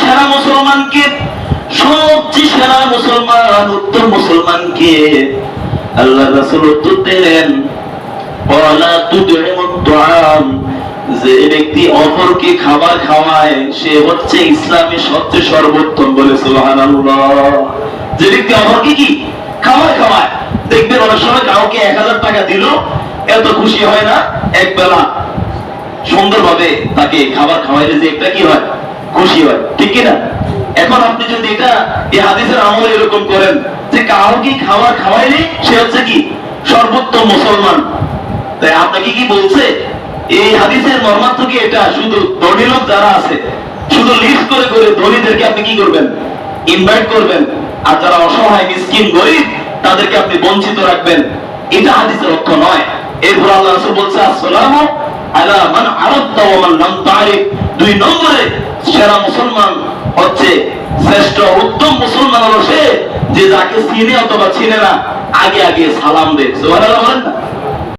সেরা মুসলমানকে, সবচেয়ে সেরা মুসলমান, উত্তম মুসলমানকে আল্লাহ রাসূল উত্তর দিলেন তুদইমুত তুআম যে ব্যক্তি অপরকে খাবার খাওয়ায়, সে হচ্ছে ইসলামের সবচেয়ে সর্বোত্তম বলে যে ব্যক্তি অপরকে কি? খাবার খাওয়ায়। দেখবেন অনেক সময় কাউকে এক হাজার টাকা দিল, এত খুশি হয় না, এক বেলা সুন্দরভাবে তাকে খাবার খাওয়াইলে যে একটা কি হয়? খুশি হয়। ঠিক কি না এখন আপনি যদি এটা এই হাদিসের আমলে এরকম করেন যে কাউকে খাবার খাওয়াইলে সে হচ্ছে কি সর্বোত্তম মুসলমান? তাই আপনাকে কি বলছে? এই হাদিসের মর্মার্থ কি এটা? শুধু ধনী লোক যারা আছে, শুধু লিস্ট করে করে ধনীদেরকে আপনি কি করবেন? ইনভাইট করবেন। আর যারা অসহায় মিসকিন গরিব, তাদেরকে আপনি বঞ্চিত রাখবেন। এটা হাদিসের অর্থ নয়। এরপর আল্লাহ রাসূল বলছে, আসসালামু আলা মান আরাদতা ওয়া মান লাম তারিফ। দুই নম্বরে সেরা মুসলমান হচ্ছে শ্রেষ্ঠ উত্তম মুসলমান হলো সে যে যাকে চিনে অথবা চিনে না, আগে আগে সালাম দেয়। জোয়ার বলেন না?